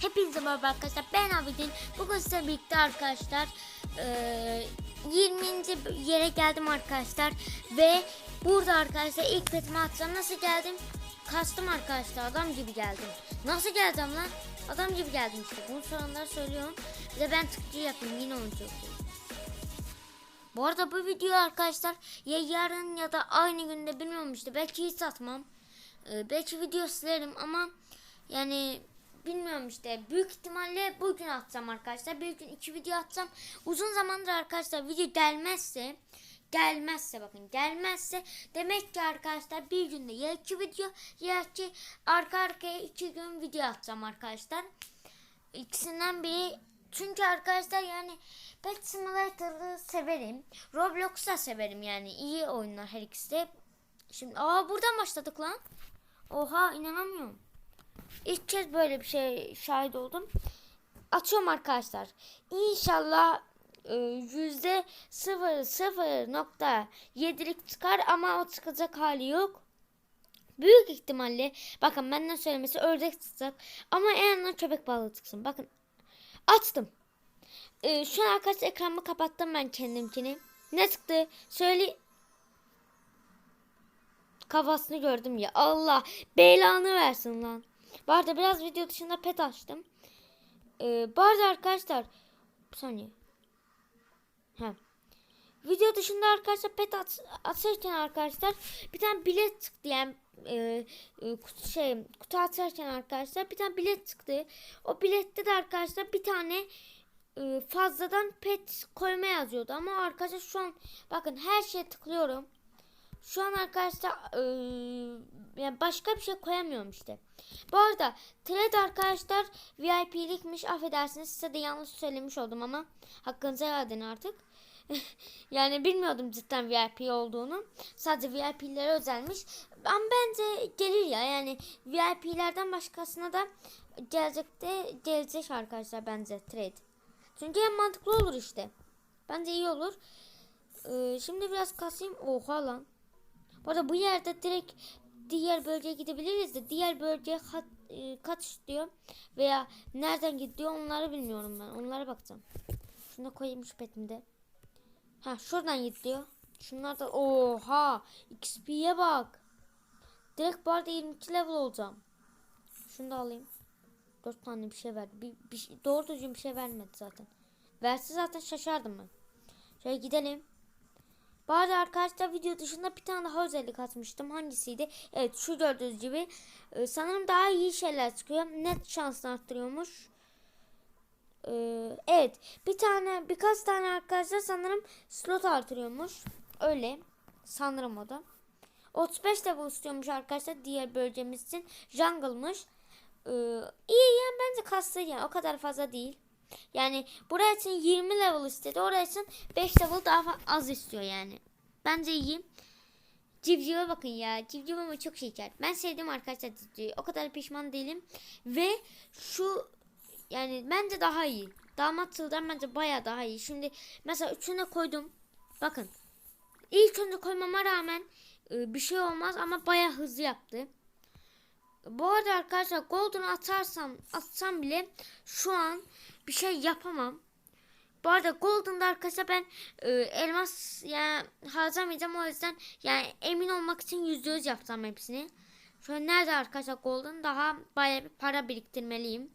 Hepinize merhaba arkadaşlar. Ben Abidin. Bugün size birlikte arkadaşlar eee 20. yere geldim arkadaşlar. Ve burada arkadaşlar ilk petimi atacağım. Nasıl geldim? Kastım arkadaşlar. Adam gibi geldim. Nasıl geldim lan? Adam gibi geldim işte. Bunu soranlar söylüyorum. Bir de ben tıkçı yapayım. Yine onu çok iyi. Bu arada bu video arkadaşlar ya yarın ya da aynı günde bilmiyorum işte. Belki hiç atmam. Ee, belki video silerim ama yani bilmiyorum işte. Büyük ihtimalle bugün atacağım arkadaşlar. Bir gün iki video atacağım uzun zamandır arkadaşlar video gelmezse gelmezse bakın gelmezse demek ki arkadaşlar bir günde ya iki video ya ki arka arkaya iki gün video atacağım arkadaşlar. İkisinden biri çünkü arkadaşlar yani Pet Simulator'ı severim. Roblox'u da severim yani. İyi oyunlar her ikisi de. Şimdi aa buradan başladık lan. Oha inanamıyorum. İlk kez böyle bir şey şahit oldum. Atıyorum arkadaşlar. İnşallah e, yüzde sıfır sıfır nokta yedilik çıkar ama o çıkacak hali yok. Büyük ihtimalle bakın benden söylemesi ördek çıkacak ama en azından köpek balığı çıksın. Bakın açtım. E, şu an arkadaşlar ekranımı kapattım ben kendimkini. Ne çıktı? Söyle kafasını gördüm ya. Allah belanı versin lan. Bu arada biraz video dışında pet açtım. Ee, bu arada arkadaşlar bir saniye. Ha. Video dışında arkadaşlar pet at, açarken arkadaşlar bir tane bilet çıktı yani e, e, kutu, şey kutu açarken arkadaşlar bir tane bilet çıktı. O bilette de arkadaşlar bir tane e, fazladan pet koyma yazıyordu ama arkadaşlar şu an bakın her şeye tıklıyorum. Şu an arkadaşlar eee, yani başka bir şey koyamıyorum işte. Bu arada thread arkadaşlar VIP'likmiş affedersiniz size de yanlış söylemiş oldum ama hakkınızı helal edin artık. yani bilmiyordum cidden VIP olduğunu. Sadece VIP'lere özelmiş. Ama bence gelir ya yani VIP'lerden başkasına da gelecekte gelecek arkadaşlar bence trade. Çünkü en mantıklı olur işte. Bence iyi olur. Ee, şimdi biraz kasayım. Oha lan. Bu arada bu yerde direkt diğer bölgeye gidebiliriz de diğer bölgeye kat, e, kaç istiyor veya nereden gidiyor onları bilmiyorum ben. Onlara bakacağım. Şunu da koyayım şu petimde. Ha şuradan gidiyor. Şunlar da oha XP'ye bak. Direkt bu arada 22 level olacağım. Şunu da alayım. 4 tane bir şey verdi. Bir, bir, şey- doğru düzgün bir şey vermedi zaten. Verse zaten şaşardım ben. Şöyle gidelim. Arada arkadaşlar video dışında bir tane daha özellik atmıştım. Hangisiydi? Evet şu gördüğünüz gibi. Ee, sanırım daha iyi şeyler çıkıyor. Net şansını arttırıyormuş. Ee, evet bir tane birkaç tane arkadaşlar sanırım slot artırıyormuş. Öyle. Sanırım o da. 35 level istiyormuş arkadaşlar diğer bölgemiz için. Jungle'mış. Ee, iyi yani bence kastı yani o kadar fazla değil. Yani buraya için 20 level istedi. Oraya için 5 level daha az istiyor yani. Bence iyi. Civciv'e bakın ya. Civciv ama çok şeker. Ben sevdim arkadaşlar civcivi. O kadar pişman değilim. Ve şu yani bence daha iyi. Damat tığdan bence baya daha iyi. Şimdi mesela üçüne koydum. Bakın. İlk önce koymama rağmen e, bir şey olmaz ama baya hızlı yaptı. Bu arada arkadaşlar golden atarsam atsam bile şu an bir şey yapamam. Bu arada golden'da arkadaşlar ben e, elmas yani harcamayacağım o yüzden yani emin olmak için yüzde yüz yapacağım hepsini. Şu nerede arkadaşlar golden daha bayağı bir para biriktirmeliyim.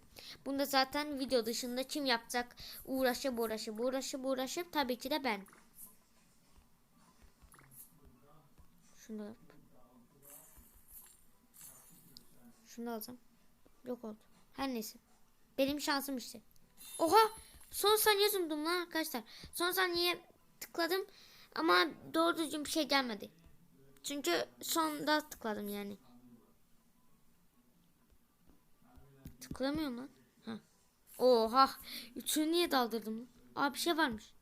Bunda zaten video dışında kim yapacak uğraşıp uğraşıp uğraşıp uğraşıp tabii ki de ben. Şunu da yap. Şunu da alacağım. Yok oldu. Her neyse. Benim şansım işte. Oha! Son saniye zümdüm lan arkadaşlar. Son saniye tıkladım ama doğru düzgün bir şey gelmedi. Çünkü sonda tıkladım yani. Tıklamıyorum lan. Ha. Oha! Üçünü niye daldırdım lan? Aa bir şey varmış.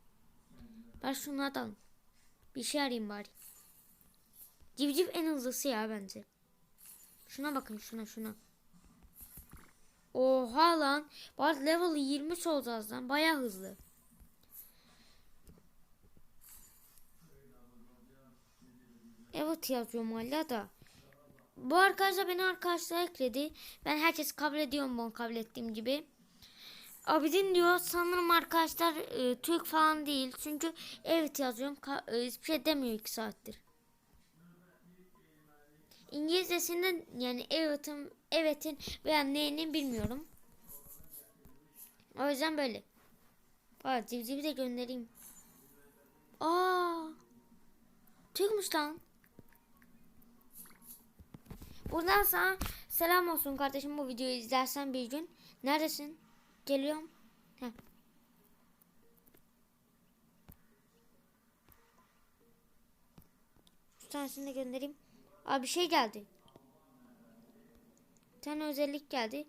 Ben şunları da alayım. Bir şey arayayım bari. Civciv en hızlısı ya bence. Şuna bakın şuna şuna. Oha lan. Bak level 20 olacağız lan. Baya hızlı. Evet yazıyorum hala da. Bu arkadaşlar beni arkadaşlar ekledi. Ben herkes kabul ediyorum bunu kabul ettiğim gibi. Abidin diyor sanırım arkadaşlar e, Türk falan değil. Çünkü evet yazıyorum. Ka- e, hiçbir şey demiyor iki saattir. İngilizcesinde yani evet'in evetin veya neyini bilmiyorum. O yüzden böyle. Aa, civcivi de göndereyim. Aa! Türkmüş lan. Buradan sana selam olsun kardeşim bu videoyu izlersen bir gün. Neredesin? Geliyorum. Heh. Şu tanesini de göndereyim. Abi bir şey geldi. Bir tane özellik geldi.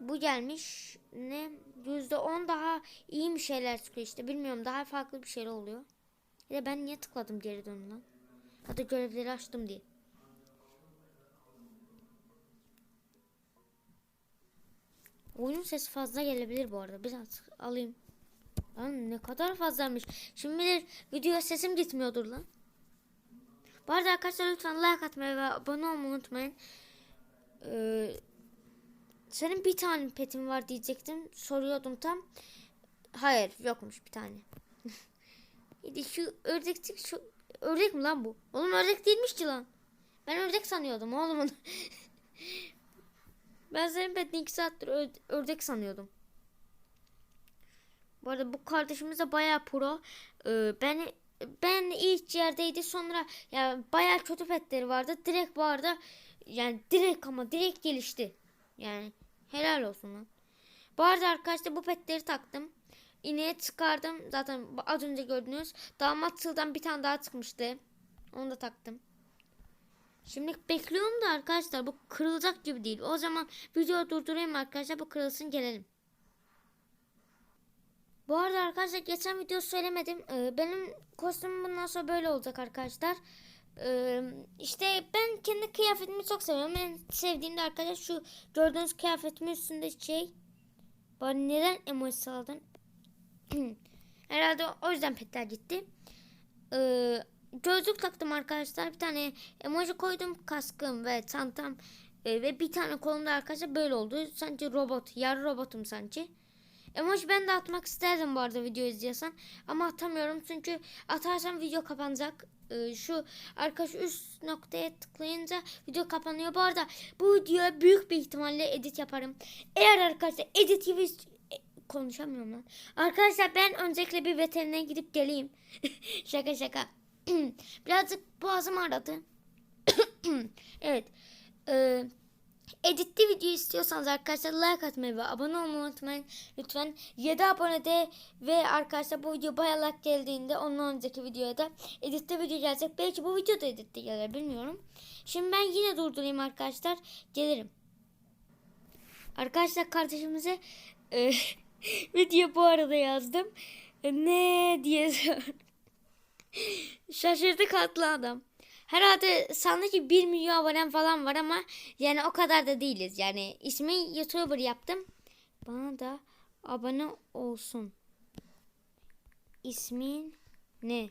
Bu gelmiş. Ne? Yüzde on daha iyi bir şeyler çıkıyor işte. Bilmiyorum daha farklı bir şeyler oluyor. Ya ben niye tıkladım geri dön lan? Ya da görevleri açtım diye. Oyun sesi fazla gelebilir bu arada. Biraz alayım. Lan ne kadar fazlamış. Şimdi video sesim gitmiyordur lan. Bu arada arkadaşlar lütfen like atmayı ve abone olmayı unutmayın. Ee, senin bir tane petin var diyecektim. Soruyordum tam. Hayır yokmuş bir tane. Hadi şu ördekçik şu ördek mi lan bu? Oğlum ördek değilmiş ki lan. Ben ördek sanıyordum oğlum onu. ben senin petini iki saattir ördek sanıyordum. Bu arada bu kardeşimiz de bayağı pro. Ee, ben ben ilk yerdeydi sonra ya bayağı kötü petleri vardı. Direkt arada yani direkt ama direkt gelişti. Yani helal olsun lan. Bu arada arkadaşlar bu petleri taktım. İneğe çıkardım. Zaten az önce gördünüz. Damat tıldan bir tane daha çıkmıştı. Onu da taktım. Şimdi bekliyorum da arkadaşlar bu kırılacak gibi değil. O zaman videoyu durdurayım arkadaşlar. Bu kırılsın gelelim. Bu arada arkadaşlar geçen video söylemedim. Ee, benim kostümüm bundan sonra böyle olacak arkadaşlar. Ee, işte ben kendi kıyafetimi çok seviyorum. En sevdiğim de arkadaşlar şu gördüğünüz kıyafetimin üstünde şey. Bana neden emoji saldın? Herhalde o yüzden petler gitti. Ee, gözlük taktım arkadaşlar. Bir tane emoji koydum. Kaskım ve çantam e, ve bir tane kolumda arkadaşlar böyle oldu. Sanki robot. Yarı robotum sanki. Emoji ben de atmak isterdim bu arada video izliyorsan. Ama atamıyorum çünkü atarsam video kapanacak. Ee, şu arkadaş üst noktaya tıklayınca video kapanıyor. Bu arada bu videoya büyük bir ihtimalle edit yaparım. Eğer arkadaşlar edit gibi e, konuşamıyorum lan. Arkadaşlar ben öncelikle bir veterinere gidip geleyim. şaka şaka. Birazcık boğazım aradı. evet. Ee, editli video istiyorsanız arkadaşlar like atmayı ve abone olmayı unutmayın. Lütfen 7 abonede ve arkadaşlar bu video bayağı like geldiğinde ondan önceki videoya da editli video gelecek. Belki bu video da editli gelir bilmiyorum. Şimdi ben yine durdurayım arkadaşlar. Gelirim. Arkadaşlar kardeşimize e, video bu arada yazdım. E, ne diye Şaşırdı katlı adam. Herhalde sandı ki 1 milyon abonem falan var ama yani o kadar da değiliz. Yani ismi YouTuber yaptım. Bana da abone olsun. İsmin ne?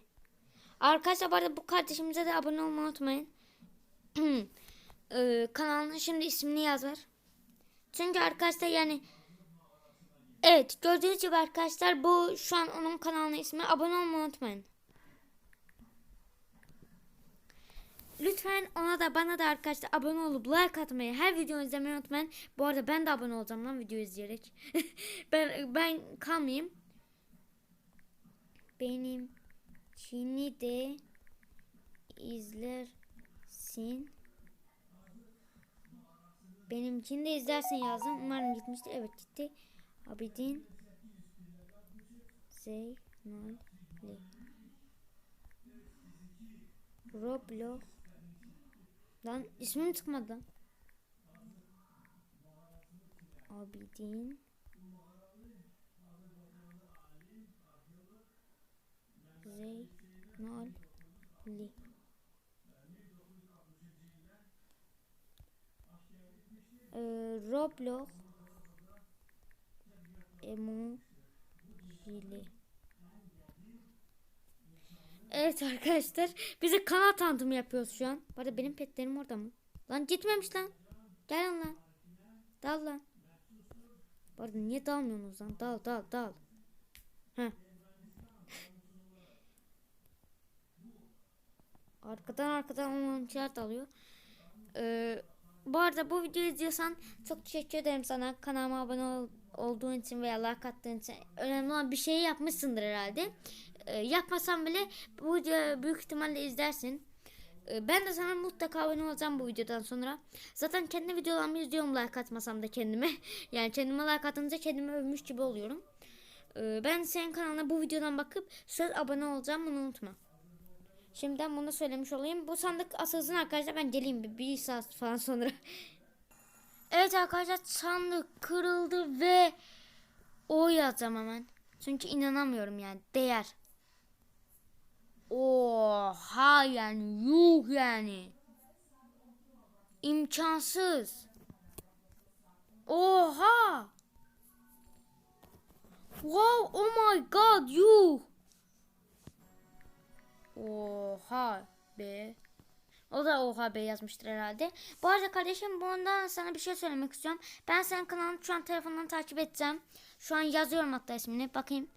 Arkadaşlar bu arada bu kardeşimize de abone olmayı unutmayın. ee, kanalının şimdi ismini yazar. Çünkü arkadaşlar yani Evet gördüğünüz gibi arkadaşlar bu şu an onun kanalının ismi. Abone olmayı unutmayın. Lütfen ona da bana da arkadaşlar abone olup like atmayı, her videoyu izlemeyi unutmayın. Bu arada ben de abone olacağım lan video izleyerek. ben ben kalmayayım. Benim Çin'i de izlersin. Benimkini de izlersin yazdım. Umarım gitmiştir. Evet gitti. Abidin Zeynali Roblox Lan ismim çıkmadı. Abidin. Zeynali ee, Roblox emojili Evet arkadaşlar bize kanal tanıtımı yapıyoruz şu an. Bu arada benim petlerim orada mı? Lan gitmemiş lan. Gel lan. Dal lan. Bu arada niye dalmıyorsunuz lan? Dal dal dal. Heh. Arkadan arkadan oyuncular dalıyor. Ee, bu arada bu videoyu izliyorsan çok teşekkür ederim sana. Kanalıma abone ol, olduğun için veya like attığın için. Önemli olan bir şey yapmışsındır herhalde. Ee, yapmasan bile bu videoyu büyük ihtimalle izlersin. Ee, ben de sana mutlaka abone olacağım bu videodan sonra. Zaten kendi videolarımı izliyorum like atmasam da kendime. yani kendime like atınca kendimi övmüş gibi oluyorum. Ee, ben senin kanalına bu videodan bakıp söz abone olacağım bunu unutma. Şimdiden bunu söylemiş olayım. Bu sandık asılsın arkadaşlar. Ben geleyim bir, bir saat falan sonra. evet arkadaşlar sandık kırıldı ve o yazacağım hemen. Çünkü inanamıyorum yani. Değer. Oha yani yuh yani. İmkansız. Oha. Wow, oh my god, yuh. Oha be. O da oha be yazmıştır herhalde. Bu arada kardeşim bundan sana bir şey söylemek istiyorum. Ben senin kanalını şu an telefondan takip edeceğim. Şu an yazıyorum hatta ismini. Bakayım.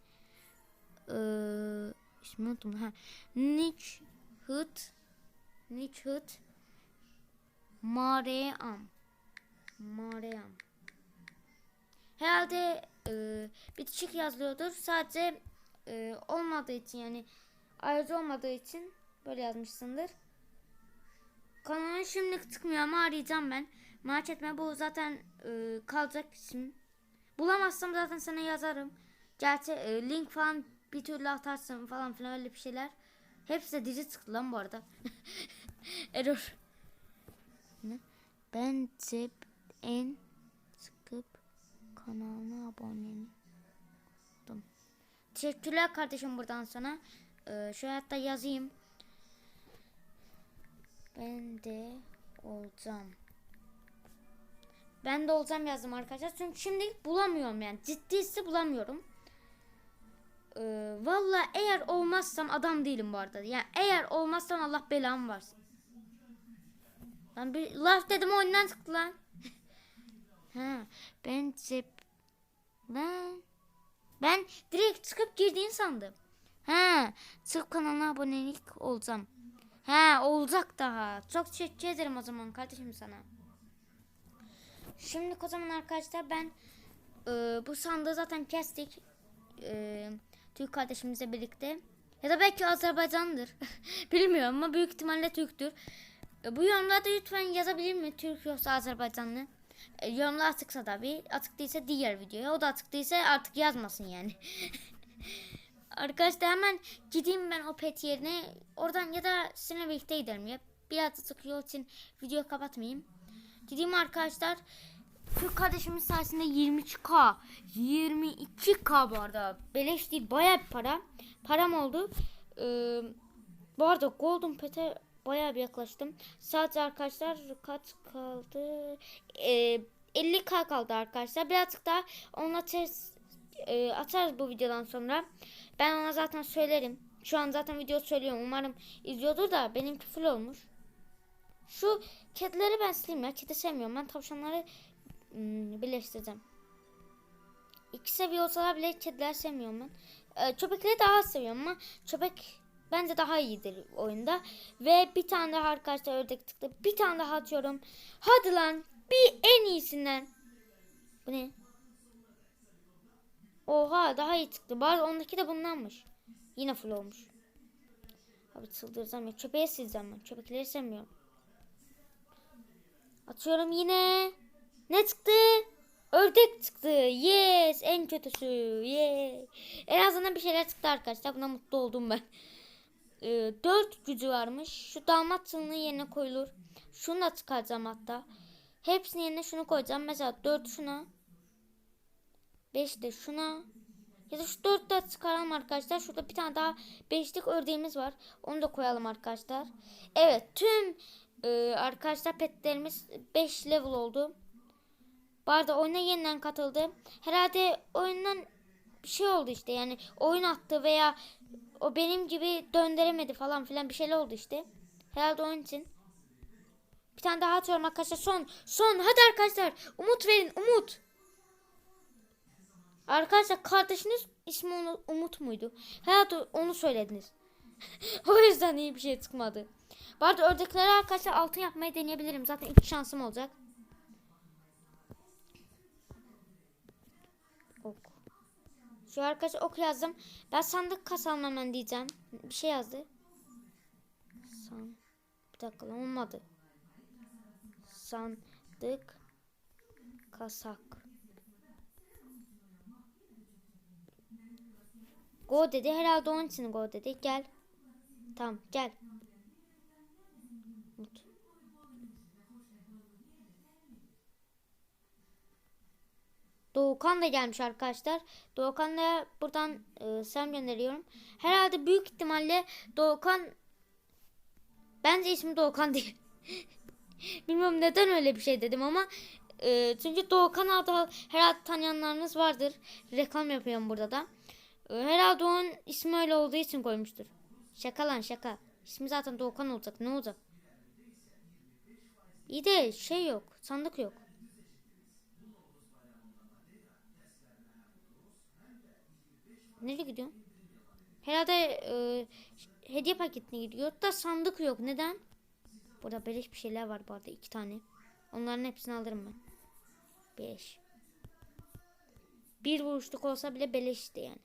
Ee, ismini unuttum. Ha. Nick Hut Nick Hut Maream Maream Herhalde e, bitişik yazılıyordur. Sadece e, olmadığı için yani ayrıca olmadığı için böyle yazmışsındır. Kanalın şimdi çıkmıyor ama arayacağım ben. Merak etme bu zaten e, kalacak isim. Bulamazsam zaten sana yazarım. Gerçi e, link falan bir türlü atarsın falan filan öyle bir şeyler. Hepsi de dizi çıktı lan bu arada. Error. Ne? Bence en sıkıp kanalına abone oldum. Teşekkürler kardeşim buradan sana. Ee, şöyle hatta yazayım. Ben de olacağım. Ben de olacağım yazdım arkadaşlar. Çünkü şimdi bulamıyorum yani. Ciddiyse bulamıyorum. Ee, Valla eğer olmazsam adam değilim bu arada. Yani eğer olmazsam Allah belamı versin. Lan bir laf dedim oyundan çıktı lan. ha, ben cep... Lan. Ben direkt çıkıp girdiğini sandım. Ha, çık kanalına abonelik olacağım. Ha, olacak daha. Çok teşekkür ederim o zaman kardeşim sana. Şimdi o zaman arkadaşlar ben e, bu sandığı zaten kestik. E, Türk kardeşimizle birlikte. Ya da belki Azerbaycan'dır. Bilmiyorum ama büyük ihtimalle Türk'tür. E, bu yorumlarda lütfen yazabilir mi? Türk yoksa Azerbaycanlı. E, yorumlar açıksa tabii. Açık değilse diğer videoya. O da açık değilse artık yazmasın yani. Arkadaşlar hemen gideyim ben o pet yerine. Oradan ya da sizinle birlikte giderim ya. Biraz sıkıyor için video kapatmayayım. Gideyim arkadaşlar. Türk kardeşimiz sayesinde 22k. 22k bu arada. Beleş değil baya bir para. Param oldu. Ee, bu arada Golden Pet'e baya bir yaklaştım. Sadece arkadaşlar kaç kaldı? Ee, 50k kaldı arkadaşlar. Birazcık daha onunla ters e, atarız bu videodan sonra. Ben ona zaten söylerim. Şu an zaten video söylüyorum. Umarım izliyordur da benimki full olmuş. Şu kedileri ben sileyim ya. Kedi sevmiyorum. Ben tavşanları birleştireceğim. İki seviye bile kediler sevmiyorum ben. Ee, köpekleri daha seviyorum ama köpek bence daha iyidir oyunda. Ve bir tane daha arkadaşlar ördek çıktı. Bir tane daha atıyorum. Hadi lan. Bir en iyisinden. Bu ne? Oha daha iyi çıktı. Bari ondaki de bundanmış. Yine full olmuş. Abi çıldıracağım ya. Köpeğe sileceğim ben. Köpekleri sevmiyorum. Atıyorum yine. Ne çıktı? Ördek çıktı. Yes. En kötüsü. Yes. En azından bir şeyler çıktı arkadaşlar. Buna mutlu oldum ben. Ee, 4 gücü varmış. Şu damat tılını yerine koyulur. Şunu da çıkaracağım hatta. Hepsini yerine şunu koyacağım. Mesela 4 şuna. 5 de şuna. Ya da şu 4 de çıkaralım arkadaşlar. Şurada bir tane daha 5'lik ördeğimiz var. Onu da koyalım arkadaşlar. Evet tüm e, arkadaşlar petlerimiz 5 level oldu. Bu arada oyuna yeniden katıldı. Herhalde oyundan bir şey oldu işte. Yani oyun attı veya o benim gibi döndüremedi falan filan bir şeyler oldu işte. Herhalde onun için. Bir tane daha atıyorum arkadaşlar. Son. Son. Hadi arkadaşlar. Umut verin. Umut. Arkadaşlar kardeşiniz ismi Umut muydu? Hayat onu söylediniz. o yüzden iyi bir şey çıkmadı. Bu arada ördekleri arkadaşlar altın yapmayı deneyebilirim. Zaten iki şansım olacak. Şu arkadaşlar ok yazdım. Ben sandık kasalım hemen diyeceğim. Bir şey yazdı. San. Bir dakika olmadı. Sandık kasak. Go dedi. Herhalde onun için go dedi. Gel. Tamam gel. Doğukan da gelmiş arkadaşlar. Doğukan'a buradan e, selam gönderiyorum. Herhalde büyük ihtimalle Doğukan bence ismi Doğukan değil. Bilmiyorum neden öyle bir şey dedim ama e, çünkü Doğukan adı herhalde tanıyanlarınız vardır. Reklam yapıyorum burada da. E, herhalde onun ismi öyle olduğu için koymuştur. Şaka lan şaka. İsmi zaten Doğukan olacak. Ne olacak? İyi de şey yok. Sandık yok. Nereye gidiyorsun? Herhalde e, hediye paketine gidiyor. Da sandık yok. Neden? Burada beleş bir şeyler var bu arada. iki tane. Onların hepsini alırım ben. Beleş. Bir vuruşluk olsa bile beleşti yani.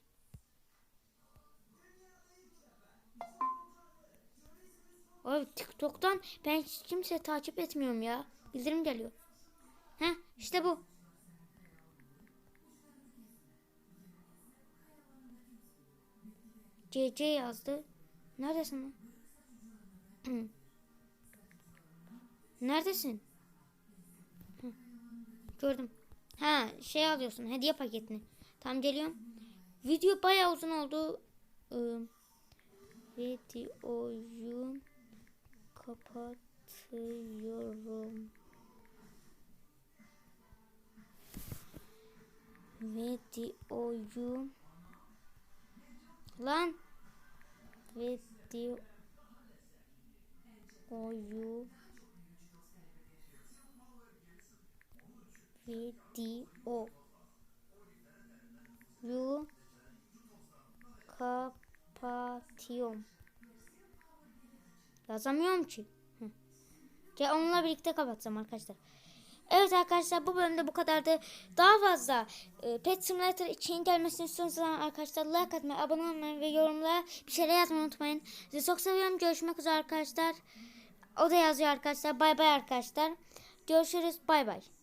Abi TikTok'tan ben hiç kimse takip etmiyorum ya. Bildirim geliyor. Heh işte bu. CC yazdı. Neredesin? Neredesin? Gördüm. Ha şey alıyorsun hediye paketini. Tam geliyorum. Video bayağı uzun oldu. Videoyu kapatıyorum. Videoyu lan videoyu video yu kapatıyorum. Yazamıyorum ki. Hı. Gel onunla birlikte kapatacağım arkadaşlar. Evet arkadaşlar bu bölümde bu kadardı. Daha fazla e, Pet Simulator için gelmesini istiyorsanız arkadaşlar like atmayı, abone olmayı ve yorumlara bir şeyler yazmayı unutmayın. Sizi çok seviyorum. Görüşmek üzere arkadaşlar. O da yazıyor arkadaşlar. Bay bay arkadaşlar. Görüşürüz. Bay bay.